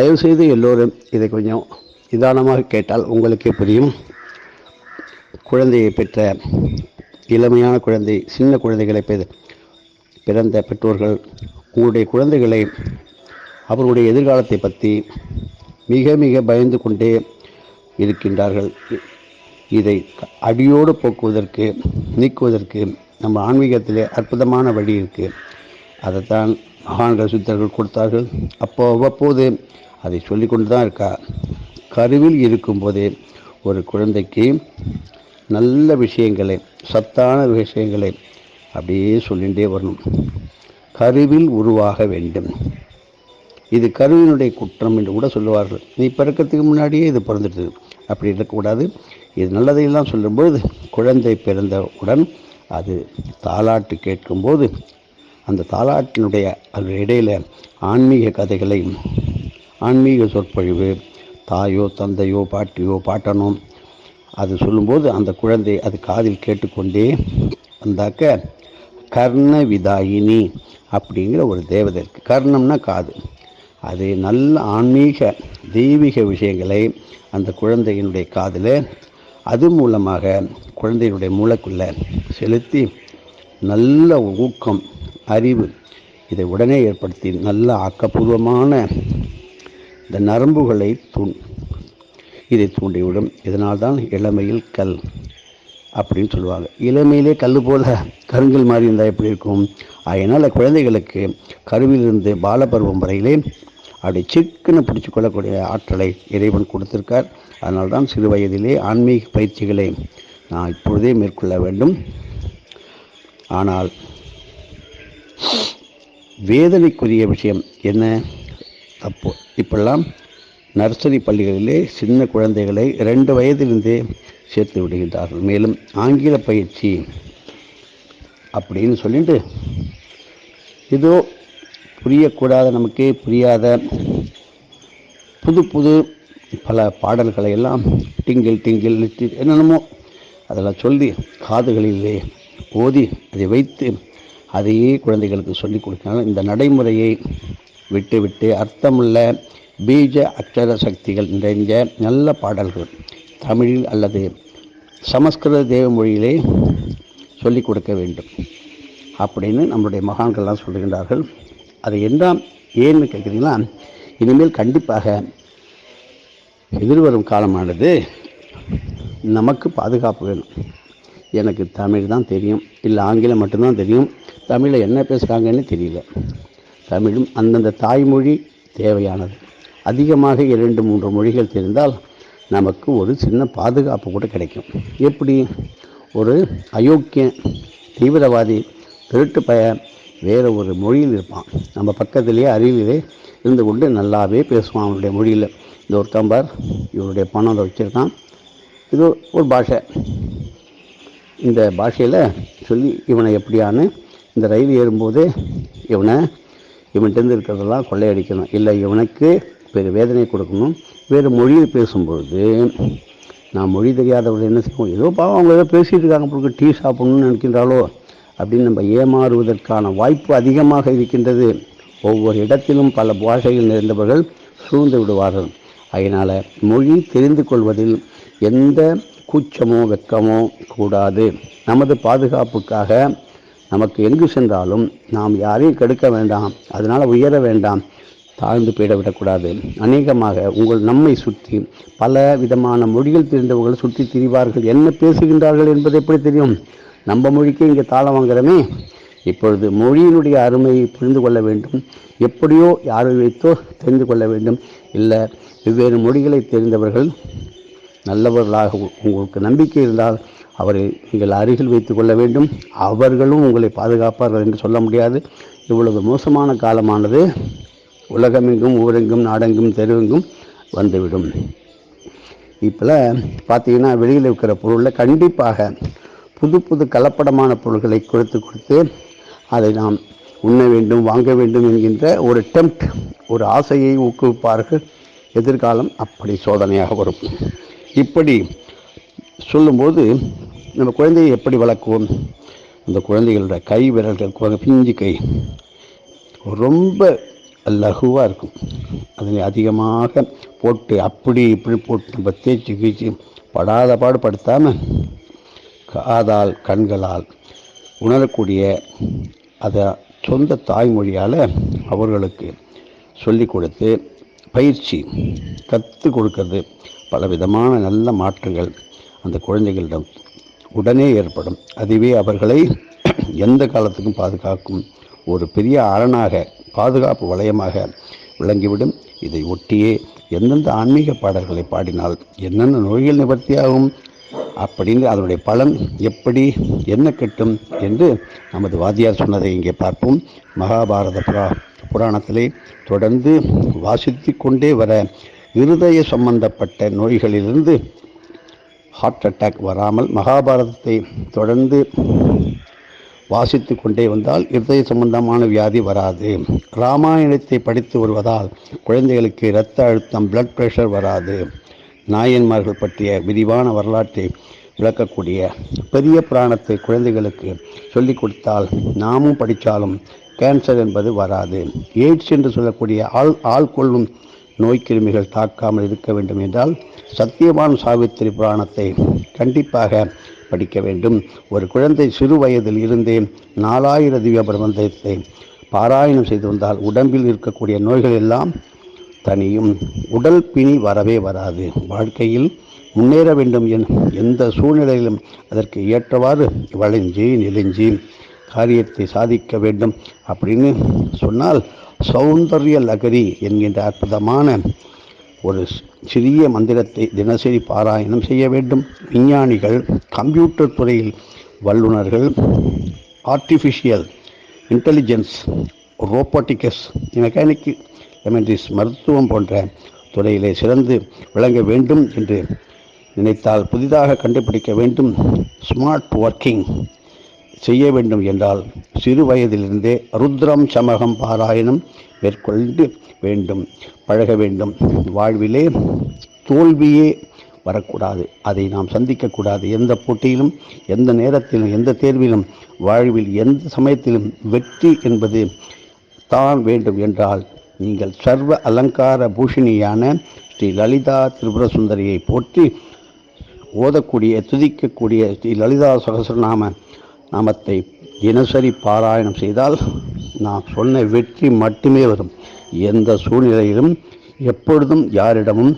தயவுசெய்து எல்லோரும் இதை கொஞ்சம் நிதானமாக கேட்டால் உங்களுக்கே புரியும். குழந்தையை பெற்ற இளமையான குழந்தை சின்ன குழந்தைகளை பிறந்த பெற்றோர்கள் உங்களுடைய குழந்தைகளை அவர்களுடைய எதிர்காலத்தை பற்றி மிக மிக பயந்து கொண்டே இருக்கின்றார்கள். இதை அடியோடு போக்குவதற்கு நீக்குவதற்கு நம்ம ஆன்மீகத்திலே அற்புதமான வழி இருக்குது அதைத்தான் மகான்கள் சித்தர்கள் கொடுத்தார்கள். அப்போ அவ்வப்போது அதை சொல்லி கொண்டு தான் இருக்கா? கருவில் இருக்கும்போதே ஒரு குழந்தைக்கு நல்ல விஷயங்களை சத்தான விஷயங்களை அப்படியே சொல்லிகிட்டே வரணும். கருவில் உருவாக வேண்டும். இது கருவினுடைய குற்றம் என்று கூட சொல்லுவார்கள். நீ பிறக்கிறதுக்கு முன்னாடியே இது பிறந்துட்டு அப்படி இருக்கக்கூடாது. இது நல்லதையெல்லாம் சொல்லும்பொழுது குழந்தை பிறந்தவுடன் அது தாலாட்டு கேட்கும்போது அந்த தாலாட்டினுடைய அது இடையில் ஆன்மீக கதைகளை ஆன்மீக சொற்பொழிவு. தாயோ தந்தையோ பாட்டியோ பாட்டனோ. அது சொல்லும்போது அந்த குழந்தை அது காதில் கேட்டுக்கொண்டே வந்தாக்க கர்ண விதாயினி அப்படிங்கிற ஒரு தேவதை இருக்குது கர்ணம்னா காது. அது நல்ல ஆன்மீக தெய்வீக விஷயங்களை அந்த குழந்தையினுடைய காதில் அது மூலமாக குழந்தையினுடைய மூளைக்குள்ளே செலுத்தி நல்ல ஊக்கம் அறிவு இதை உடனே ஏற்படுத்தி நல்ல ஆக்கப்பூர்வமான இந்த நரம்புகளை தூண். இதை தூண்டிவிடும். இதனால்தான் இளமையில் கல் அப்படின்னு சொல்லுவாங்க. இளமையிலே கல் போல கருங்கல் மாதிரி இருந்தால் எப்படி இருக்கும்? அதனால் குழந்தைகளுக்கு கருவிலிருந்து பாலபருவம் வரையிலே அப்படி சிக்கனை பிடிச்சி கொள்ளக்கூடிய ஆற்றலை இறைவன் கொடுத்திருக்கார். அதனால்தான் சிறு வயதிலே ஆன்மீக பயிற்சிகளை நான் இப்பொழுதே மேற்கொள்ள வேண்டும். ஆனால் வேதனைக்குரிய விஷயம் என்ன? தப்பு இப்பெல்லாம் நர்சரி பள்ளிகளிலே சின்ன குழந்தைகளை ரெண்டு வயதிலிருந்தே சேர்த்து விடுகின்றார்கள். மேலும் ஆங்கில பயிற்சி அப்படின்னு சொல்லிட்டு இதோ புரியக்கூடாத நமக்கே புரியாத புது புது பல பாடல்களை எல்லாம் டிங்கில் டிங்கில் என்னென்னமோ அதெல்லாம் சொல்லி காதுகளிலே ஓதி அதை வைத்து அதையே குழந்தைகளுக்கு சொல்லிக் கொடுக்கணும் இந்த நடைமுறையை விட்டுவிட்டு அர்த்தமுள்ள பீஜ அக்ஷர சக்திகள் நிறைஞ்ச நல்ல பாடல்கள் தமிழில் அல்லது சமஸ்கிருத தேவ மொழியிலே சொல்லிக் கொடுக்க வேண்டும் அப்படின்னு நம்மளுடைய மகான்கள்லாம் சொல்லுகின்றார்கள். அது என்ன ஏன்னு கேட்குறீங்களா? இனிமேல் கண்டிப்பாக எதிர்வரும் காலமானது நமக்கு பாதுகாப்பு வேணும். எனக்கு தமிழ் தான் தெரியும். இல்லை ஆங்கிலம் மட்டும்தான் தெரியும். தமிழில் என்ன பேசுகிறாங்கன்னு தெரியல. தமிழும் அந்தந்த தாய்மொழி தேவையானது. அதிகமாக இரண்டு மூன்று மொழிகள் தெரிந்தால் நமக்கு ஒரு சின்ன பாதுகாப்பு கூட கிடைக்கும். எப்படி? ஒரு அயோக்கிய தீவிரவாதி திருட்டு பய வேறு ஒரு மொழியில் இருப்பான். நம்ம பக்கத்திலேயே அருகிலே இருந்து கொண்டு நல்லாவே பேசுவான் அவனுடைய மொழியில். இந்த ஒரு கம்பார் இவருடைய பணம் அதை வச்சுருக்கான். இது ஒரு பாஷை. இந்த பாஷையில் சொல்லி இவனை எப்படியான்னு இந்த ரயில் ஏறும்போதே இவனை இவன்கிட்டருந்து இருக்கிறதெல்லாம் கொள்ளையடிக்கணும். இல்லை இவனுக்கு பெரு வேதனை கொடுக்கணும். வேறு மொழியில் பேசும்பொழுது நான் மொழி தெரியாதவர்கள் என்ன செய்வோம்? ஏதோ பாவம் அவங்க ஏதோ பேசிகிட்டு இருக்காங்க பிறகு டீ சாப்பிடணும்னு நினைக்கின்றாலோ அப்படின்னு நம்ம ஏமாறுவதற்கான வாய்ப்பு அதிகமாக இருக்கின்றது. ஒவ்வொரு இடத்திலும் பல பாஷைகள் நிறைந்தவர்கள் சூழ்ந்து விடுவார்கள். அதனால் மொழி தெரிந்து கொள்வதில் எந்த கூச்சமோ வெக்கமோ கூடாது. நமது பாதுகாப்புக்காக நமக்கு எங்கு சென்றாலும் நாம் யாரையும் கெடுக்க வேண்டாம் அதனால் உயர வேண்டாம் தாழ்ந்து போயிட விடக்கூடாது. அநேகமாக உங்கள் நம்மை சுற்றி பல விதமான மொழிகள் தெரிந்தவர்கள் சுற்றி திரிவார்கள். என்ன பேசுகின்றார்கள் என்பது எப்படி தெரியும்? நம்ம மொழிக்கே இங்கே தாளம் வாங்குறமே. இப்பொழுது மொழியினுடைய அருமையை புரிந்து கொள்ள வேண்டும். எப்படியோ யாரை வைத்தோ தெரிந்து கொள்ள வேண்டும். இல்லை வெவ்வேறு மொழிகளை தெரிந்தவர்கள் நல்லவர்களாக உங்களுக்கு நம்பிக்கை இருந்தால் அவரை நீங்கள் அருகில் வைத்து கொள்ள வேண்டும். அவர்களும் உங்களை பாதுகாப்பார்கள் என்று சொல்ல முடியாது. இவ்வளவு மோசமான காலமானது உலகமெங்கும் ஊரெங்கும் நாடெங்கும் தெருவெங்கும் வந்துவிடும். இப்போலாம் பார்த்தீங்கன்னா வெளியில் இருக்கிற பொருளில் கண்டிப்பாக புது புது கலப்படமான பொருள்களை கொடுத்து கொடுத்து அதை நாம் உண்ண வேண்டும் வாங்க வேண்டும் என்கின்ற ஒரு டெம்ப்ட் ஒரு ஆசையை ஊக்குவிப்பார்கள். எதிர்காலம் அப்படி சோதனையாக வரும். இப்படி சொல்லும்போது நம்ம குழந்தையை எப்படி வளர்க்குவோம்? அந்த குழந்தைகளோட கை விரல்கள் குழந்தை பிஞ்சு கை. ரொம்ப லகுவாக இருக்கும். அதில் அதிகமாக போட்டு அப்படி இப்படி போட்டு நம்ம தேய்ச்சி கீச்சு படாத பாடுபடுத்தாமல் காதால் கண்களால் உணரக்கூடிய அதை சொந்த தாய்மொழியால் அவர்களுக்கு சொல்லி கொடுத்து பயிற்சி கற்றுக் கொடுக்கறது. பலவிதமான நல்ல மாற்றங்கள் அந்த குழந்தைகளிடம் உடனே ஏற்படும். அதுவே அவர்களை எந்த காலத்துக்கும் பாதுகாக்கும் ஒரு பெரிய அரணாக பாதுகாப்பு வளையமாக விளங்கிவிடும். இதை ஒட்டியே எந்தெந்த ஆன்மீக பாடல்களை பாடினால் என்னென்ன நோய்கள் நிவர்த்தியாகும் அப்படின்னு அதனுடைய பலன் எப்படி என்ன கிட்டும் என்று நமது வாத்தியார் சொன்னதை இங்கே பார்ப்போம். மகாபாரத புரா புராணத்திலே தொடர்ந்து வாசித்து கொண்டே வர இருதய சம்பந்தப்பட்ட நோய்களிலிருந்து ஹார்ட் அட்டாக் வராமல் மகாபாரதத்தை தொடர்ந்து வாசித்து கொண்டே வந்தால் இருதய சம்பந்தமான வியாதி வராது. ராமாயணத்தை படித்து வருவதால் குழந்தைகளுக்கு இரத்த அழுத்தம் பிளட் ப்ரெஷர் வராது. நாயன்மார்கள் பற்றிய விரிவான வரலாற்றை விளக்கக்கூடிய பெரிய புராணத்தை குழந்தைகளுக்கு சொல்லிக் கொடுத்தால் நாமும் படித்தாலும் கேன்சர் என்பது வராது. எய்ட்ஸ் என்று சொல்லக்கூடிய ஆள் ஆள் கொள்ளும் நோய்க்கிருமிகள் தாக்காமல் இருக்க வேண்டும் என்றால் சத்தியவான் சாவித்திரி புராணத்தை கண்டிப்பாக படிக்க வேண்டும். ஒரு குழந்தை சிறு வயதில் இருந்தே நாலாயிர திவ்ய பிரபந்தத்தை பாராயணம் செய்து வந்தால் உடம்பில் இருக்கக்கூடிய நோய்கள் எல்லாம் தனியும். உடல் பிணி வரவே வராது. வாழ்க்கையில் முன்னேற வேண்டும் என் எந்த சூழ்நிலையிலும் அதற்கு ஏற்றவாறு வளைஞ்சி நெலிஞ்சி காரியத்தை சாதிக்க வேண்டும் அப்படின்னு சொன்னால் சௌந்தர்ய லகரி என்கின்ற அற்புதமான ஒரு சிறிய மந்திரத்தை தினசரி பாராயணம் செய்ய வேண்டும். விஞ்ஞானிகள் கம்ப்யூட்டர் துறையில் வல்லுநர்கள் ஆர்டிஃபிஷியல் இன்டெலிஜென்ஸ் ரோபோட்டிக்கஸ் மெக்கானிக் எமெண்ட்ரிஸ் மருத்துவம் போன்ற துறையிலே சிறந்து விளங்க வேண்டும் என்று நினைத்தால் புதிதாக கண்டுபிடிக்க வேண்டும். ஸ்மார்ட் ஒர்க்கிங் செய்ய வேண்டும் என்றால் சிறு வயதிலிருந்தே ருத்ரம் சமகம் பாராயணம் மேற்கொண்டு வேண்டும் பழக வேண்டும். வாழ்விலே தோல்வியே வரக்கூடாது. அதை நாம் சந்திக்கக்கூடாது. எந்த போட்டியிலும் எந்த நேரத்திலும் எந்த தேர்விலும் வாழ்வில் எந்த சமயத்திலும் வெற்றி என்பது தான் வேண்டும் என்றால் நீங்கள் சர்வ அலங்கார பூஷணியான ஸ்ரீ லலிதா திரிபுர சுந்தரியை போற்றி ஓதக்கூடிய துதிக்கக்கூடிய ஸ்ரீ லலிதா சகசரநாம நாமத்தை தினசரி பாராயணம் செய்தால் நான் சொன்ன வெற்றி மட்டுமே வரும். எந்த சூழ்நிலையிலும் எப்பொழுதும் யாரிடமும்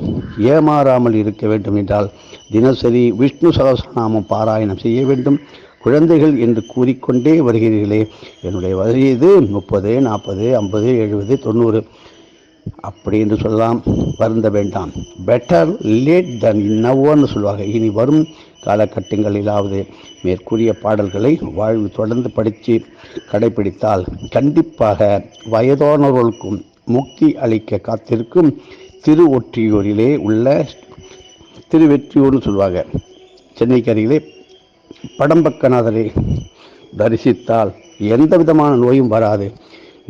ஏமாறாமல் இருக்க வேண்டும் என்றால் தினசரி விஷ்ணு சகசநாமம் பாராயணம் செய்ய வேண்டும். குழந்தைகள் என்று கூறிக்கொண்டே வருகிறீர்களே. என்னுடைய வயது முப்பது நாற்பது ஐம்பது எழுபது தொண்ணூறு. அப்படி என்று சொல்லலாம் வருந்த வேண்டாம். பெட்டர் லேட் தன் இன்னவோன்னு சொல்லுவாங்க. இனி வரும் காலகட்டங்களிலாவது மேற்கூறிய பாடல்களை வாழ்வு தொடர்ந்து படித்து கடைபிடித்தால் கண்டிப்பாக வயதானவர்களுக்கும் முக்தி அளிக்க காத்திருக்கும் திரு ஒற்றியூரிலே உள்ள திருவெற்றியூர்னு சொல்லுவாங்க. சென்னைக்கு அருகிலே படம்பக்கநாதரை தரிசித்தால் எந்த விதமான நோயும் வராது.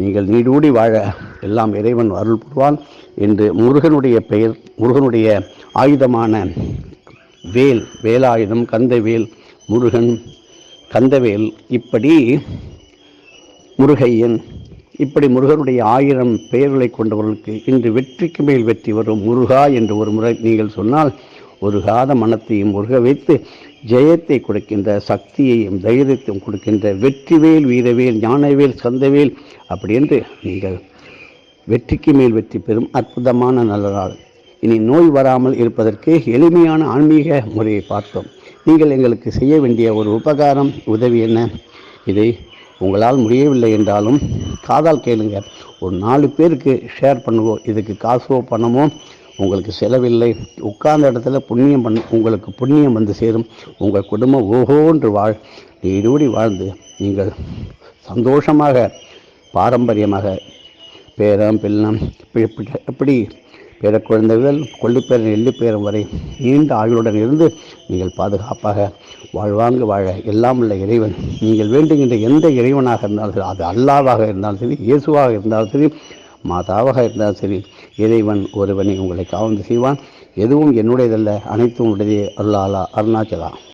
நீங்கள் நீடூடி வாழ எல்லாம் இறைவன் அருள் புரிவான் என்று முருகனுடைய பெயர் முருகனுடைய ஆயுதமான வேல் வேலாயுதம் கந்தவேல் முருகன் கந்தவேல் இப்படி முருகையன் இப்படி முருகனுடைய ஆயிரம் பெயர்களை கொண்டவர்களுக்கு இன்று வெற்றிக்கு மேல் வெற்றி வரும் முருகா என்று ஒரு முறை நீங்கள் சொன்னால் ஒரு காத மனத்தையும் முருக வைத்து ஜெயத்தை கொடுக்கின்ற சக்தியையும் தைரியத்தையும் கொடுக்கின்ற வெற்றிவேல் வீரவேல் ஞானவேல் சந்தவேல் அப்படி என்று நீங்கள் வெற்றிக்கு மேல் வெற்றி பெறும் அற்புதமான நல்ல நாள். இனி நோய் வராமல் இருப்பதற்கு எளிமையான ஆன்மீக முறையை பார்த்தோம். நீங்கள் எங்களுக்கு செய்ய வேண்டிய ஒரு உபகாரம் உதவி என்ன? இதை உங்களால் முடியவில்லை என்றாலும் காதால் கேளுங்க. ஒரு நாலு பேருக்கு ஷேர் பண்ணுவோம். இதுக்கு காசோ பணமோ உங்களுக்கு செலவில்லை. உட்கார்ந்த இடத்துல புண்ணியம் பண் உங்களுக்கு புண்ணியம் வந்து சேரும். உங்கள் குடும்பம் ஓஹோன்று வாழ் நீடூடி வாழ்ந்து நீங்கள் சந்தோஷமாக பாரம்பரியமாக பேரம் பிள்ளம் இப்படி இப்படி- எப்படி பேர குழந்தைகள் கொள்ளிப்பேரன் எள்ளிப்பேரம் வரை நீண்ட ஆயுளுடன் இருந்து நீங்கள் பாதுகாப்பாக வாழ்வாங்க வாழ எல்லாம் உள்ள இறைவன். நீங்கள் வேண்டுகின்ற எந்த இறைவனாக இருந்தாலும் சரி அது அல்லாவாக இருந்தாலும் சரி இயேசுவாக இருந்தாலும் சரி மாதாவாக இருந்தாலும் சரி இறைவன் ஒருவனை உங்களை காவந்து செய்வான். எதுவும் என்னுடையதல்ல அனைத்தும் உடைய அல்லாலா அருணாச்சலா.